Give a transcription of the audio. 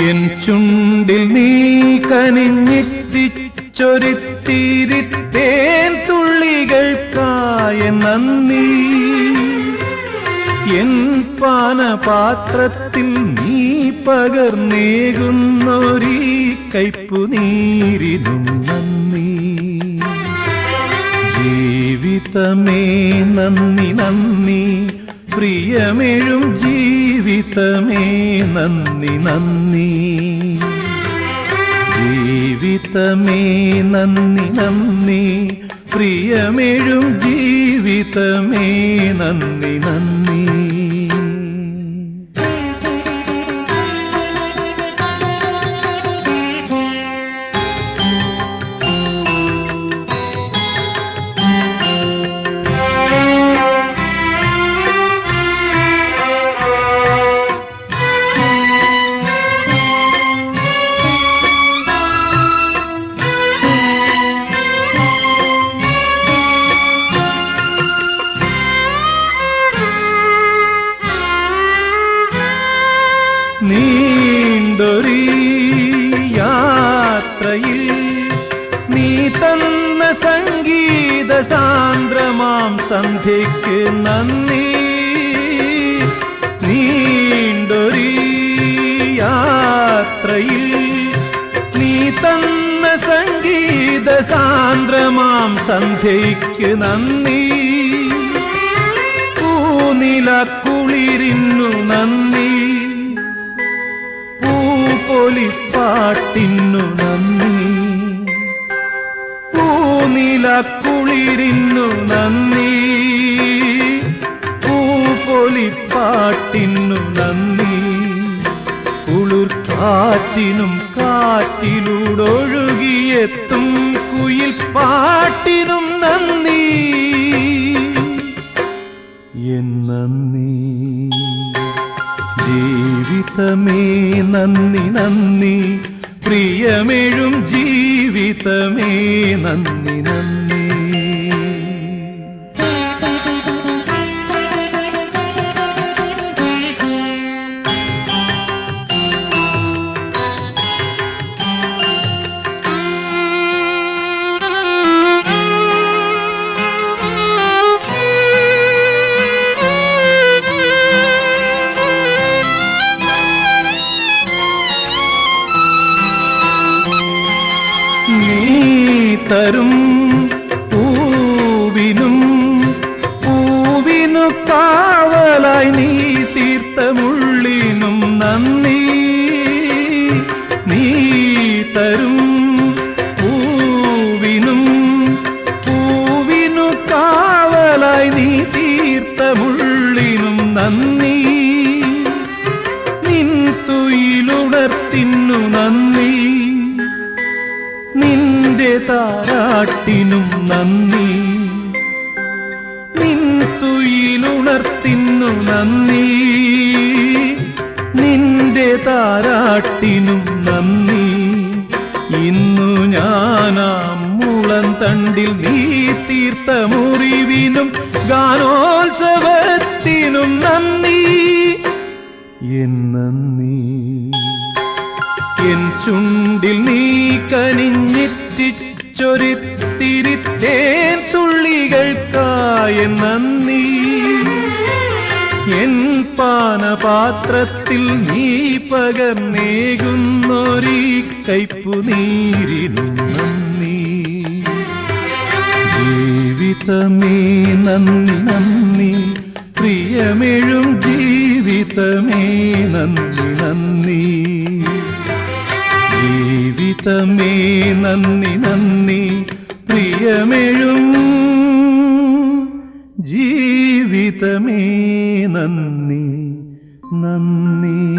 N ചുണ്ടിൽ നീ കനിഞ്ഞിറ്റിച്ചൊരിത്തിരിത്തേൻ തുള്ളികൾക്കായ നന്ദി. എൻ പാനപാത്രത്തിൽ നീ പകർന്നേകുന്നൊരീ കയ്പുനീരിനും നന്ദി. ജീവിതമേ നന്ദി നന്ദി. പ്രിയമെഴും ജീവിതമേ നന്ദി നന്ദി. ജീവിതമേ നന്ദി നന്ദി. പ്രിയമെഴും ജീവിതമേ നന്ദി നന്ദി. സന്ധ്യയ്ക്ക് നന്ദി. നീണ്ടൊരു യാത്രയിൽ നീ തന്ന സംഗീത സാന്ദ്രമാം സന്ധ്യയ്ക്ക് നന്ദി. പൂനില കുളിരിന്നു നന്ദി. പൂപ്പൊലിപ്പാട്ടിന്നു നന്ദി. പൂനില കുളിരിന്നു നന്ദി. പൂപ്പൊലിപ്പാട്ടിന്നു നന്ദി. കുളിർ കാറ്റിനും കാറ്റിലൂടൊഴുകിയെത്തും കുയിൽ പാട്ടിനും നന്ദി. എൻ നന്ദി. ജീവിതമേ നന്ദി നന്ദി. പ്രിയമേഴും ജീവിതമേ നന്ദി നന്ദി. തീർത്തമുള്ളിനും നന്ദി. നീ തരും പൂവിനും പൂവിനു കാവലായി നീ തീർത്തമുള്ളിനും നന്ദി. നിൻ തുയിലുണർത്തിന്നു നന്ദി. നിന്റെ താരാട്ടിനും നന്ദി. നിൻ തുയിലുണർത്തിന്നു നന്ദി. നിന്റെ താരാട്ടിനും നന്ദി. ഇന്നു ഞാനാം മുളം തണ്ടിൽ നീ തീർത്ത മുറിവിനും ഗാനോത്സവത്തിനും നന്ദി. എൻ നന്ദി. എൻ ചുണ്ടിൽ നീ എൻ പാനപാത്രത്തിൽ നീ പകർന്നേകുന്നൊരീ കയ്പുനീരിനും നന്ദി. ജീവിതമേ നന്ദി നന്ദി. പ്രിയമെഴും ജീവിതമേ നന്ദി നന്ദി. ജീവിതമേ നന്ദി നന്ദി. പ്രിയമെഴും നന്ദി നന്ദി